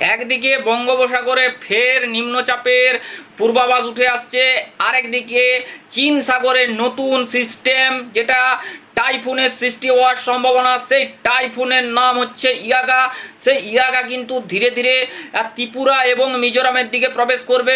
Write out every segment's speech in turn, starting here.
একদিকে বঙ্গোপসাগরে ফের নিম্নচাপের পূর্বাভাস উঠে আসছে, আরেকদিকে চীন সাগরের নতুন সিস্টেম যেটা টাইফুনের সৃষ্টি হওয়ার সম্ভাবনা, সেই টাইফুনের নাম হচ্ছে ইয়াগা। সেই ইয়াগা কিন্তু ধীরে ধীরে ত্রিপুরা এবং মিজোরামের দিকে প্রবেশ করবে।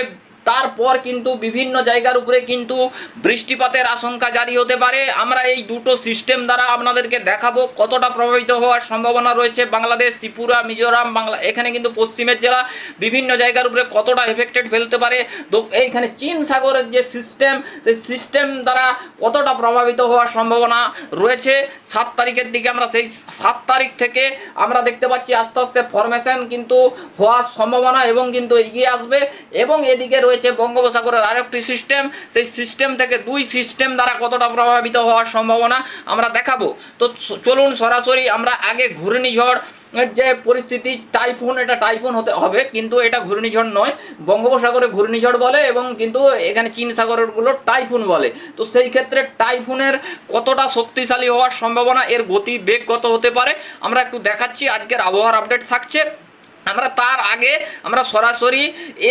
তারপর কিন্তু বিভিন্ন জায়গার উপরে কিন্তু বৃষ্টিপাতের আশঙ্কা জারি হতে পারে। আমরা এই দুটো সিস্টেম দ্বারা আপনাদেরকে দেখাবো কতটা প্রভাবিত হওয়ার সম্ভাবনা রয়েছে বাংলাদেশ, ত্রিপুরা, মিজোরাম, বাংলা, এখানে কিন্তু পশ্চিমের জেলা বিভিন্ন জায়গার উপরে কতটা এফেক্টেড ফেলতে পারে। এইখানে চীন সাগরের যে সিস্টেম সেই সিস্টেম দ্বারা কতটা প্রভাবিত হওয়ার সম্ভাবনা রয়েছে। সাত তারিখের দিকে আমরা সেই সাত তারিখ থেকে আমরা দেখতে পাচ্ছি আস্তে আস্তে ফরমেশন কিন্তু হওয়ার সম্ভাবনা এবং কিন্তু এগিয়ে আসবে। এবং এদিকে রয়েছে বঙ্গোপসাগরের আরেকটি সিস্টেম সেই সিস্টেম থেকে দুই সিস্টেম দ্বারা কতটা প্রভাবিত হওয়ার সম্ভাবনা আমরা দেখাবো। তো চলুন সরাসরি আমরা আগে ঘূর্ণিঝড় যে পরিস্থিতি টাইফুন এটা টাইফুন হতে হবে। কিন্তু এটা ঘূর্ণিঝড় নয়, বঙ্গোপসাগরে ঘূর্ণিঝড় বলে এবং কিন্তু এখানে চীন সাগরেরগুলো টাইফুন বলে। তো সেই ক্ষেত্রে টাইফুনের কতটা শক্তিশালী হওয়ার সম্ভাবনা, এর গতি বেগ কত হতে পারে, আমরা একটু দেখাচ্ছি। আজকের আবহাওয়ার আপডেট থাকছে। আমরা তার আগে আমরা সরাসরি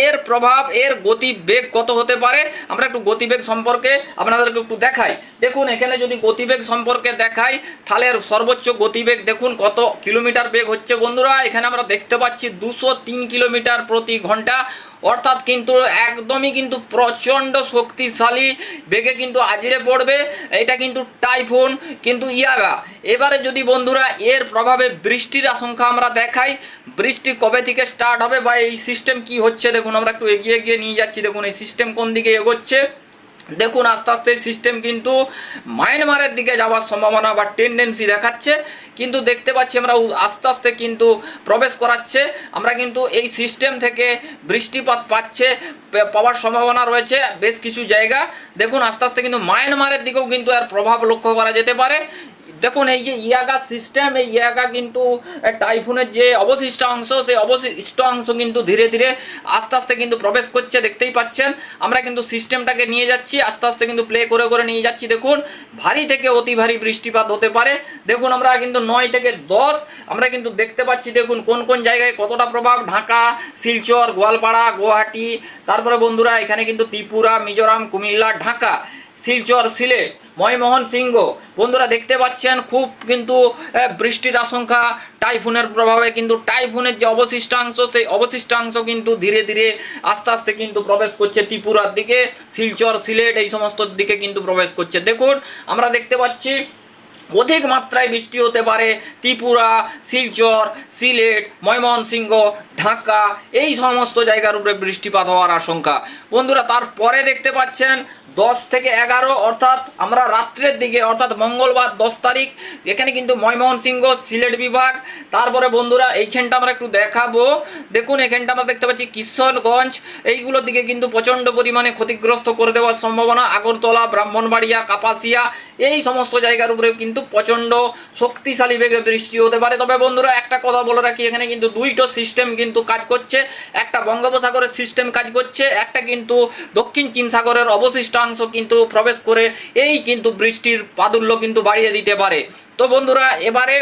এর প্রভাব, এর গতিবেগ কত হতে পারে? আমরা একটু গতিবেগ সম্পর্কে আপনাদেরকে একটু দেখাই। দেখুন, এখানে যদি গতিবেগ সম্পর্কে দেখাই, তাহলে সর্বোচ্চ গতিবেগ দেখুন কত কিলোমিটার বেগ হচ্ছে বন্ধুরা। এখানে আমরা দেখতে পাচ্ছি দুশো কিলোমিটার প্রতি ঘণ্টা। অর্থাৎ কিন্তু একদমই কিন্তু প্রচণ্ড শক্তিশালী বেগে কিন্তু আজড়ে পড়বে। এটা কিন্তু টাইফুন, কিন্তু ইয়াগা। এবারে যদি বন্ধুরা এর প্রভাবে বৃষ্টির আশঙ্কা আমরা দেখাই, বৃষ্টি কবে থেকে স্টার্ট হবে বা এই সিস্টেম কি হচ্ছে, দেখুন আমরা একটু এগিয়ে গিয়ে নিয়ে যাচ্ছি, দেখুন এই সিস্টেম কোন দিকে এগোচ্ছে। দেখুন, আস্তে আস্তে সিস্টেম কিন্তু মায়ানমারের দিকে যাওয়ার সম্ভাবনা বা টেন্ডেন্সি দেখাচ্ছে। কিন্তু দেখতে পাচ্ছি আমরা আস্তে আস্তে কিন্তু প্রবেশ করাচ্ছে। আমরা কিন্তু এই সিস্টেম থেকে বৃষ্টিপাত পাচ্ছে পাওয়ার সম্ভাবনা রয়েছে বেশ কিছু জায়গা। দেখুন, আস্তে আস্তে কিন্তু মায়ানমারের দিকেও কিন্তু এর প্রভাব লক্ষ্য করা যেতে পারে। দেখুন, এই যে ইয়াগা সিস্টেম এই ইয়াগা কিন্তু টাইফুনের যে অবশিষ্ট অংশ, সেই অবশিষ্ট অংশ কিন্তু ধীরে ধীরে আস্তে আস্তে কিন্তু প্রবেশ করছে, দেখতেই পাচ্ছেন। আমরা কিন্তু সিস্টেমটাকে নিয়ে যাচ্ছি, আস্তে আস্তে কিন্তু প্লে করে করে নিয়ে যাচ্ছি, দেখুন। ভারী থেকে অতি ভারী বৃষ্টিপাত হতে পারে। দেখুন, আমরা কিন্তু নয় থেকে দশ, আমরা কিন্তু দেখতে পাচ্ছি, দেখুন, কোন কোন জায়গায় কতটা প্রভাব। ঢাকা, শিলচর, গোয়ালপাড়া, গুয়াহাটি, তারপরে বন্ধুরা, এখানে কিন্তু ত্রিপুরা, মিজোরাম, কুমিল্লা, ঢাকা। শিলচর সিলেট ময়মোহন সিংহ। বন্ধুরা দেখতে পাচ্ছেন, খুব কিন্তু বৃষ্টির আশঙ্কা, টাইফুনের প্রভাবে কিন্তু টাইফুনের যে অবশিষ্টাংশ, সেই অবশিষ্টাংশ কিন্তু ধীরে ধীরে আস্তে আস্তে কিন্তু প্রবেশ করছে ত্রিপুরার দিকে। শিলচর, সিলেট এই সমস্ত দিকে কিন্তু প্রবেশ করছে। দেখুন, আমরা দেখতে পাচ্ছি অধিক মাত্রায় বৃষ্টি হতে পারে, ত্রিপুরা, শিলচর, সিলেট, ময়মনসিংহ, ঢাকা, এই সমস্ত জায়গার উপরে বৃষ্টিপাত হওয়ার আশঙ্কা। বন্ধুরা, তারপরে দেখতে পাচ্ছেন দশ থেকে এগারো, অর্থাৎ আমরা রাত্রের দিকে, অর্থাৎ মঙ্গলবার দশ তারিখ, এখানে কিন্তু ময়মনসিংহ, সিলেট বিভাগ। তারপরে বন্ধুরা, এইখানটা আমরা একটু দেখাবো। দেখুন, এখানটা আমরা দেখতে পাচ্ছি কিশোরগঞ্জ। এইগুলোর দিকে কিন্তু প্রচণ্ড পরিমাণে ক্ষতিগ্রস্ত করে দেওয়ার সম্ভাবনা। আগরতলা, ব্রাহ্মণবাড়িয়া, কাপাসিয়া, এই সমস্ত জায়গার উপরে কিন্তু প্রচণ্ড শক্তিশালী বেগে বৃষ্টি হতে পারে। তবে বন্ধুরা, একটা কথা বলে রাখি, এখানে কিন্তু দুইটো সিস্টেম কিন্তু কাজ করছে। একটা বঙ্গোপসাগরের সিস্টেম কাজ করছে, একটা কিন্তু দক্ষিণ চীন সাগরের অবশিষ্টাংশ কিন্তু প্রবেশ করে, এই কিন্তু বৃষ্টির প্রাদুল্য কিন্তু বাড়িয়ে দিতে পারে। তো বন্ধুরা, এবারে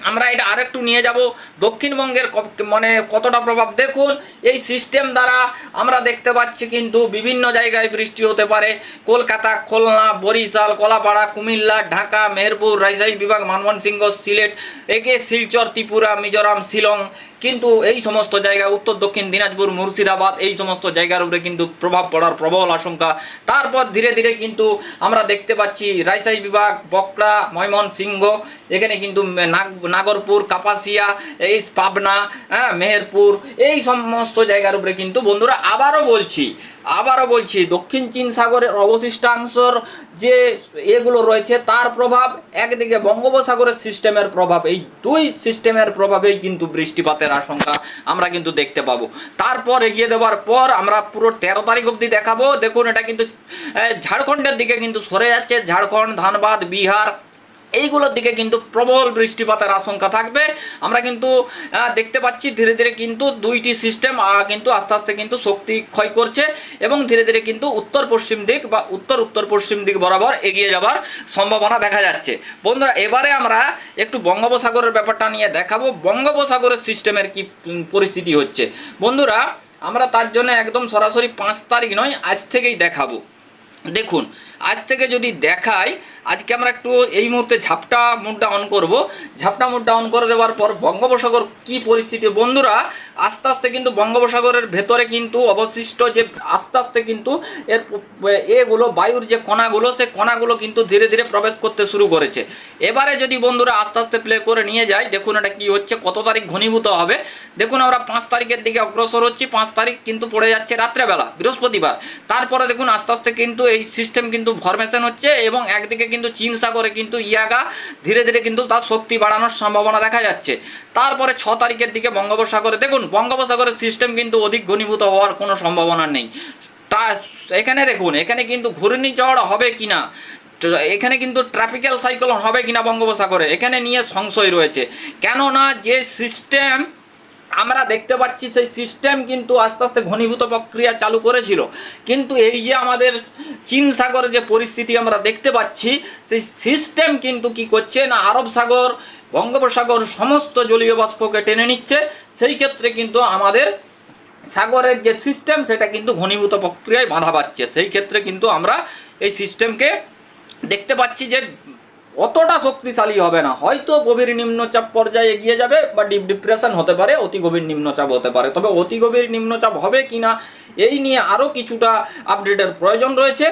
আমরা এটা আরেকটু নিয়ে যাব। দক্ষিণবঙ্গের মানে কতটা প্রভাব? দেখুন, এই সিস্টেম দ্বারা আমরা দেখতে পাচ্ছি কিন্তু বিভিন্ন জায়গায় বৃষ্টি হতে পারে। কলকাতা, খুলনা, বরিশাল, কলাপাড়া, কুমিল্লা, ঢাকা, মেহেরপুর, রাজশাহী বিভাগ ময়মনসিংহ সিলেট একে শিলচর, ত্রিপুরা, মিজোরাম, শিলং কিন্তু এই সমস্ত জায়গা, উত্তর, দক্ষিণ, দিনাজপুর, মুর্শিদাবাদ, এই সমস্ত জায়গার উপরে কিন্তু প্রভাব পড়ার প্রবল আশঙ্কা। তারপর ধীরে ধীরে কিন্তু আমরা দেখতে পাচ্ছি রাজশাহী বিভাগ বকড়া ময়মনসিংহ, এখানে কিন্তু নাগ- নাগরপুর, কাপাসিয়া, এই পাবনা হ্যাঁ মেহেরপুর, এই সমস্ত জায়গার উপরে কিন্তু বন্ধুরা আবারও বলছি আবারও বলছি, দক্ষিণ চীন সাগরের অবশিষ্টাংশর যে এগুলো রয়েছে, তার প্রভাব একদিকে বঙ্গোপসাগরের সিস্টেমের প্রভাব, এই দুই সিস্টেমের প্রভাবেই কিন্তু বৃষ্টিপাতের আশঙ্কা আমরা কিন্তু দেখতে পাবো। তারপর এগিয়ে দেওয়ার পর আমরা পুরো তেরো তারিখ অবধি দেখাবো। দেখুন, এটা কিন্তু ঝাড়খণ্ডের দিকে কিন্তু সরে যাচ্ছে। ঝাড়খণ্ড, ধানবাদ, বিহার এইগুলোর দিকে কিন্তু প্রবল বৃষ্টিপাতের আশঙ্কা থাকবে। আমরা কিন্তু দেখতে পাচ্ছি ধীরে ধীরে কিন্তু দুইটি সিস্টেম কিন্তু আস্তে আস্তে কিন্তু শক্তি ক্ষয় করছে এবং ধীরে ধীরে কিন্তু উত্তর পশ্চিম দিক বা উত্তর উত্তর পশ্চিম দিক বরাবর এগিয়ে যাবার সম্ভাবনা দেখা যাচ্ছে। বন্ধুরা, এবারে আমরা একটু বঙ্গোপসাগরের ব্যাপারটা নিয়ে দেখাবো। বঙ্গোপসাগরের সিস্টেমের কি পরিস্থিতি হচ্ছে। বন্ধুরা, আমরা তার জন্য একদম সরাসরি পাঁচ তারিখ নয়, আজ থেকেই দেখাবো। দেখুন, আজ থেকে যদি দেখাই আজকে আমরা একটু এই মুহূর্তে ঝাপটা মুডটা অন করব। ঝাপটা মুডটা অন করে দেওয়ার পর বঙ্গোপসাগর কি পরিস্থিতি? বন্ধুরা, আস্তে আস্তে কিন্তু বঙ্গোপসাগরের ভেতরে কিন্তু অবশিষ্ট যে আস্তে আস্তে কিন্তু এর এগুলো, বায়ুর যে কণাগুলো, সে কণাগুলো কিন্তু ধীরে ধীরে প্রবেশ করতে শুরু করেছে। এবারে যদি বন্ধুরা আস্তে আস্তে প্লে করে নিয়ে যায় দেখুন এটা কি হচ্ছে, কত তারিখ ঘনীভূত হবে। দেখুন আমরা পাঁচ তারিখের দিকে অগ্রসর হচ্ছি, পাঁচ তারিখ কিন্তু পড়ে যাচ্ছে রাত্রেবেলা, বৃহস্পতিবার। তারপরে দেখুন আস্তে আস্তে কিন্তু এই সিস্টেম কিন্তু ফরমেশন হচ্ছে এবং একদিকে কিন্তু চীন সাগরে কিন্তু ইয়াগা ধীরে ধীরে কিন্তু তার শক্তি বাড়ানোর সম্ভাবনা দেখা যাচ্ছে। তারপরে ছ তারিখের দিকে বঙ্গোপসাগরে দেখুন, বঙ্গোপসাগরের সিস্টেম কিন্তু অধিক ঘনীভূত হওয়ার কোনো সম্ভাবনা নেই। তা এখানে দেখুন, এখানে কিন্তু ঘূর্ণিঝড় হবে কি না এখানে কিন্তু ট্রাফিক্যাল সাইক্লোন হবে কিনা বঙ্গোপসাগরে, এখানে নিয়ে সংশয় রয়েছে। কেননা যে সিস্টেম আমরা দেখতে পাচ্ছি সেই সিস্টেম কিন্তু আস্তে আস্তে ঘনীভূত প্রক্রিয়া চালু করেছিল। কিন্তু এই যে আমাদের চীন সাগরে যে পরিস্থিতি আমরা দেখতে পাচ্ছি, সেই সিস্টেম কিন্তু কি করছে না, আরব সাগর, বঙ্গোপসাগর সমস্ত জলীয় বাষ্পকে টেনে নিচ্ছে। সেই ক্ষেত্রে কিন্তু আমাদের সাগরের যে সিস্টেম সেটা কিন্তু ঘনীভূত প্রক্রিয়ায় বাধা পাচ্ছে। সেই ক্ষেত্রে কিন্তু আমরা এই সিস্টেমকে দেখতে পাচ্ছি যে অতটা শক্তিশালী হবে না। হয়তো গভীর নিম্নচাপ পর্যায়ে এগিয়ে যাবে বা ডিপ ডিপ্রেশন হতে পারে, অতি গভীর নিম্নচাপ হতে পারে। তবে অতি গভীর নিম্নচাপ হবে কি না, এই নিয়ে আরও কিছুটা আপডেটের প্রয়োজন রয়েছে।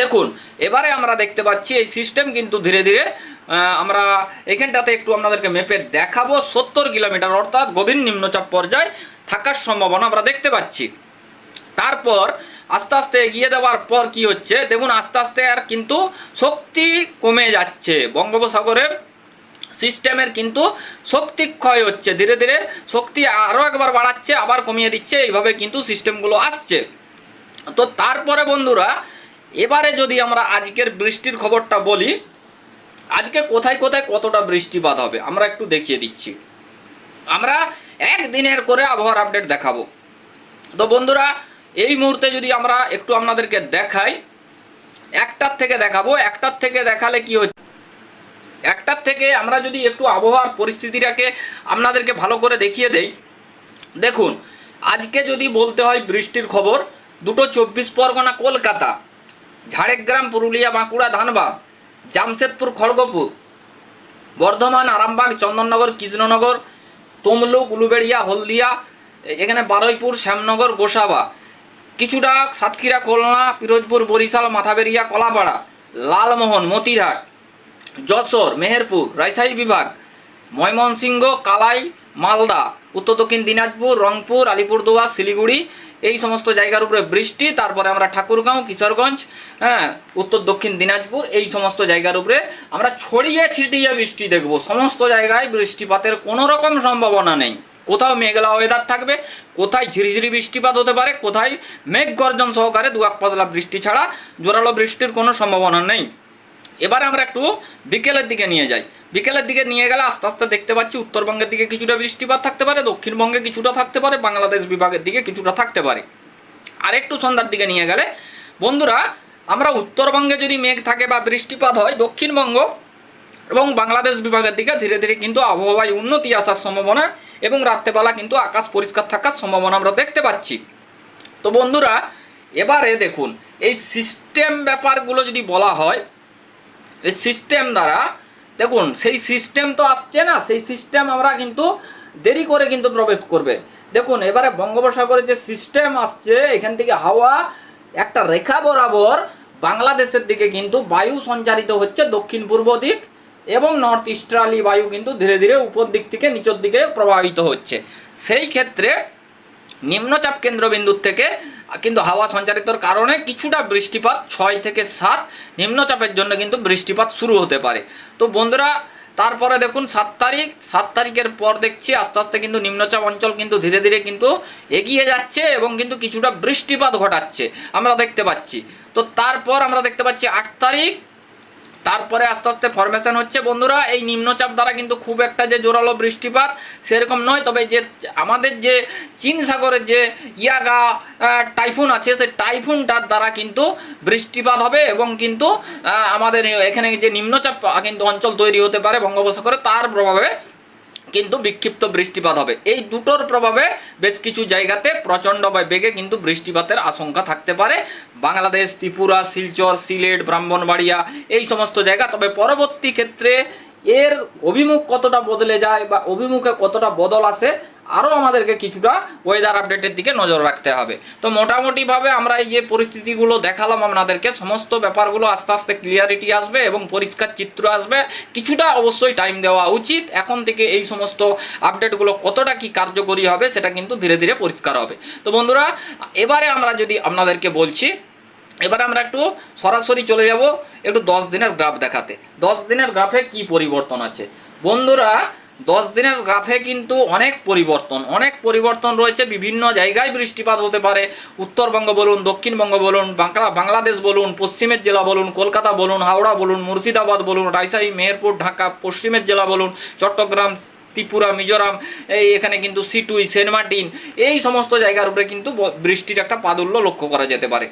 দেখুন, এবারে আমরা দেখতে পাচ্ছি এই সিস্টেম কিন্তু ধীরে ধীরে আমরা এখানটাতে একটু আপনাদেরকে মেপে দেখাবো। সত্তর কিলোমিটার অর্থাৎ গভীর নিম্নচাপ পর্যায়ে থাকার সম্ভাবনা আমরা দেখতে পাচ্ছি। তারপর আস্তে আস্তে এগিয়ে দেওয়ার পর কি হচ্ছে? দেখুন, আস্তে আস্তে আর কিন্তু শক্তি কমে যাচ্ছে। বঙ্গোপসাগরের সিস্টেমের কিন্তু শক্তি ক্ষয় হচ্ছে। ধীরে ধীরে শক্তি আরও একবার বাড়াচ্ছে, আবার কমিয়ে দিচ্ছে। এইভাবে কিন্তু সিস্টেমগুলো আসছে। তো তারপরে বন্ধুরা, এবারে যদি আমরা আজকের বৃষ্টির খবরটা বলি, আজকে কোথায় কোথায় কতটা বৃষ্টিপাত হবে? আমরা একটু দেখিয়ে দিচ্ছি। আমরা একদিনের করে আবহাওয়ার আপডেট দেখাবো। তো বন্ধুরা এই মুহূর্তে যদি আমরা একটু আপনাদেরকে দেখাই, একটার থেকে দেখাবো, একটার থেকে দেখালে কি হচ্ছে? একটার থেকে আমরা যদি একটু আবহাওয়ার পরিস্থিতিটাকে আপনাদেরকে ভালো করে দেখিয়ে দেই। দেখুন, আজকে যদি বলতে হয় বৃষ্টির খবর, দুটো চব্বিশ পরগনা, কলকাতা, ঝাড়গ্রাম, পুরুলিয়া, বাঁকুড়া, ধানবাদ, জামশেদপুর, খড়গপুর, বর্ধমান, আরামবাগ, চন্দননগর, কৃষ্ণনগর, তমলুক, উলুবেড়িয়া, হলদিয়া এখানে বারুইপুর, শ্যামনগর, গোসাবা। কিছুটা সাতক্ষীরা, খুলনা, পিরোজপুর, বরিশাল, মাথাবেরিয়া, কলাপাড়া, লালমোহন, মতিরহাট, যশোর, মেহেরপুর, রাজশাহী বিভাগ, ময়মনসিংহ, কালাই, মালদা, উত্তর দক্ষিণ দিনাজপুর, রংপুর, আলিপুরদুয়ার, শিলিগুড়ি, এই সমস্ত জায়গার উপরে বৃষ্টি, তারপরে আমরা ঠাকুরগাঁও, কিশোরগঞ্জ হ্যাঁ উত্তর দক্ষিণ দিনাজপুর, এই সমস্ত জায়গার উপরে আমরা ছড়িয়ে ছিটিয়ে বৃষ্টি দেখব। সমস্ত জায়গায় বৃষ্টিপাতের কোনো রকম সম্ভাবনা নেই। কোথাও মেঘলা ওয়েদার থাকবে, কোথায় ঝিরিঝিরি বৃষ্টিপাত হতে পারে, কোথায় মেঘ গর্জন সহকারে দু এক পাতলা বৃষ্টি ছাড়া জোরালো বৃষ্টির কোনো সম্ভাবনা নেই। এবার আমরা একটু বিকেলের দিকে নিয়ে যাই। বিকেলের দিকে নিয়ে গেলে আস্তে আস্তে দেখতে পাচ্ছি উত্তরবঙ্গের দিকে কিছুটা বৃষ্টিপাত থাকতে পারে, দক্ষিণবঙ্গে কিছুটা থাকতে পারে, বাংলাদেশ বিভাগের দিকে কিছুটা থাকতে পারে। আর একটু সন্ধ্যার দিকে নিয়ে গেলে, বন্ধুরা, আমরা উত্তরবঙ্গে যদি মেঘ থাকে বা বৃষ্টিপাত হয়, দক্ষিণবঙ্গ এবং বাংলাদেশ বিভাগের দিকে ধীরে ধীরে কিন্তু আবহাওয়ায় উন্নতি আসার সম্ভাবনা এবং রাত্রেবেলা কিন্তু আকাশ পরিষ্কার থাকার সম্ভাবনা আমরা দেখতে পাচ্ছি। তো বন্ধুরা, এবারে দেখুন, এই সিস্টেম ব্যাপারগুলো যদি বলা হয়, এই সিস্টেম দ্বারা, দেখুন, সেই সিস্টেম তো আসছে না, সেই সিস্টেম আমরা কিন্তু দেরি করে কিন্তু প্রবেশ করবে। দেখুন, এবারে বঙ্গোপসাগরে যে সিস্টেম আসছে, এখান থেকে হাওয়া একটা রেখা বরাবর বাংলাদেশের দিকে কিন্তু বায়ু সঞ্চারিত হচ্ছে দক্ষিণ পূর্ব দিক। এবং নর্থ ইস্টার্লি বায়ু কিন্তু ধীরে ধীরে উপর দিক থেকে নিচের দিকে প্রবাহিত হচ্ছে। সেই ক্ষেত্রে নিম্নচাপ কেন্দ্রবিন্দুর থেকে কিন্তু হাওয়া সঞ্চারিতর কারণে কিছুটা বৃষ্টিপাত ছয় থেকে সাত নিম্নচাপের জন্য কিন্তু বৃষ্টিপাত শুরু হতে পারে। তো বন্ধুরা, তারপরে দেখুন সাত তারিখ। সাত তারিখের পর দেখছি আস্তে আস্তে কিন্তু নিম্নচাপ অঞ্চল কিন্তু ধীরে ধীরে কিন্তু এগিয়ে যাচ্ছে এবং কিন্তু কিছুটা বৃষ্টিপাত ঘটাচ্ছে। আমরা দেখতে পাচ্ছি। তো তারপর আমরা দেখতে পাচ্ছি আট তারিখ। তারপরে আস্তে আস্তে ফরমেশন হচ্ছে, বন্ধুরা। এই নিম্নচাপ দ্বারা কিন্তু খুব একটা যে জোরালো বৃষ্টিপাত সেরকম নয়। তবে যে আমাদের যে চীন সাগরের যে ইয়াগা টাইফুন আছে, সেই টাইফুনটার দ্বারা কিন্তু বৃষ্টিপাত হবে এবং কিন্তু আমাদের এখানে যে নিম্নচাপ, কিন্তু অঞ্চল তৈরি হতে পারে বঙ্গোপসাগরে। তার প্রভাবে কিন্তু বিক্ষিপ্ত বৃষ্টিপাত হবে। এই দুটোর প্রভাবে বেশ কিছু জায়গাতে প্রচণ্ড বা বেগে কিন্তু বৃষ্টিপাতের আশঙ্কা থাকতে পারে। বাংলাদেশ, ত্রিপুরা, শিলচর, সিলেট, ব্রাহ্মণবাড়িয়া এই সমস্ত জায়গা। তবে পরবর্তী ক্ষেত্রে এর অভিমুখ কতটা বদলে যায় বা অভিমুখে কতটা বদল আসে আরও আমাদেরকে কিছুটা ওয়েদার আপডেটের দিকে নজর রাখতে হবে। তো মোটামুটিভাবে আমরা এই যে পরিস্থিতিগুলো দেখালাম আপনাদেরকে, সমস্ত ব্যাপারগুলো আস্তে আস্তে ক্লিয়ারিটি আসবে এবং পরিষ্কার চিত্র আসবে। কিছুটা অবশ্যই টাইম দেওয়া উচিত। এখন থেকে এই সমস্ত আপডেটগুলো কতটা কি কার্যকরী হবে, সেটা কিন্তু ধীরে ধীরে পরিষ্কার হবে। তো বন্ধুরা, এবারে আমরা যদি আপনাদেরকে বলছি, এবারে আমরা একটু সরাসরি চলে যাব একটু দশ দিনের গ্রাফ দেখাতে। দশ দিনের গ্রাফে কি পরিবর্তন আছে? বন্ধুরা দশ দিনের গ্রাফে কিন্তু অনেক পরিবর্তন অনেক পরিবর্তন রয়েছে, বিভিন্ন জায়গায় বৃষ্টিপাত হতে পারে। উত্তরবঙ্গ বলুন, দক্ষিণবঙ্গ বলুন, বাংলা, বাংলাদেশ বলুন, পশ্চিমের জেলা বলুন, কলকাতা বলুন, হাওড়া বলুন, মুর্শিদাবাদ বলুন, রাজশাহী, মেহেরপুর, ঢাকা, পশ্চিমের জেলা বলুন, চট্টগ্রাম, ত্রিপুরা, মিজোরাম, এই এখানে কিন্তু সিটুই, সেন্ট মার্টিন, এই সমস্ত জায়গার উপরে কিন্তু বৃষ্টির একটা প্রাদুল্য লক্ষ্য করা যেতে পারে।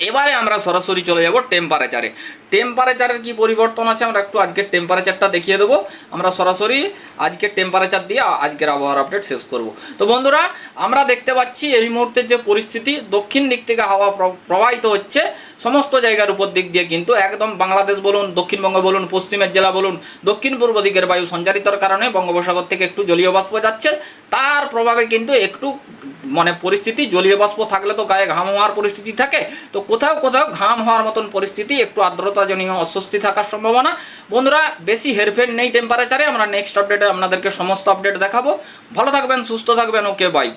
এবারে আমরা সরাসরি চলে যাব টেম্পারেচারে টেম্পারেচারের কি পরিবর্তন আছে আমরা একটু আজকের টেম্পারেচারটা দেখিয়ে দেবো। আমরা সরাসরি আজকের টেম্পারেচার দিয়ে আজকের আবহাওয়ার আপডেট শেষ করব। তো বন্ধুরা, আমরা দেখতে পাচ্ছি এই মুহূর্তের যে পরিস্থিতি, দক্ষিণ দিক থেকে হাওয়া প্র- প্রবাহিত হচ্ছে। সমস্ত জায়গার উপর দিক দিয়ে কিন্তু একদম বাংলাদেশ বলুন, দক্ষিণবঙ্গ বলুন, পশ্চিমের জেলা বলুন দক্ষিণ পূর্ব দিকের বায়ু সঞ্চারিতর কারণে বঙ্গোপসাগর থেকে একটু জলীয় বাষ্প যাচ্ছে। তার প্রভাবে কিন্তু একটু মানে পরিস্থিতি জলীয় বাষ্প থাকলে তো গায়ে ঘাম হওয়ার পরিস্থিতি থাকে। তো কোথাও কোথাও ঘাম হওয়ার মতন পরিস্থিতি, একটু আর্দ্রতাজনীয় অস্বস্তি থাকার সম্ভাবনা। বন্ধুরা, বেশি হেরফের নেই টেম্পারেচারে আমরা নেক্সট আপডেটে আপনাদেরকে সমস্ত আপডেট দেখাবো। ভালো থাকবেন, সুস্থ থাকবেন, ওকে বাই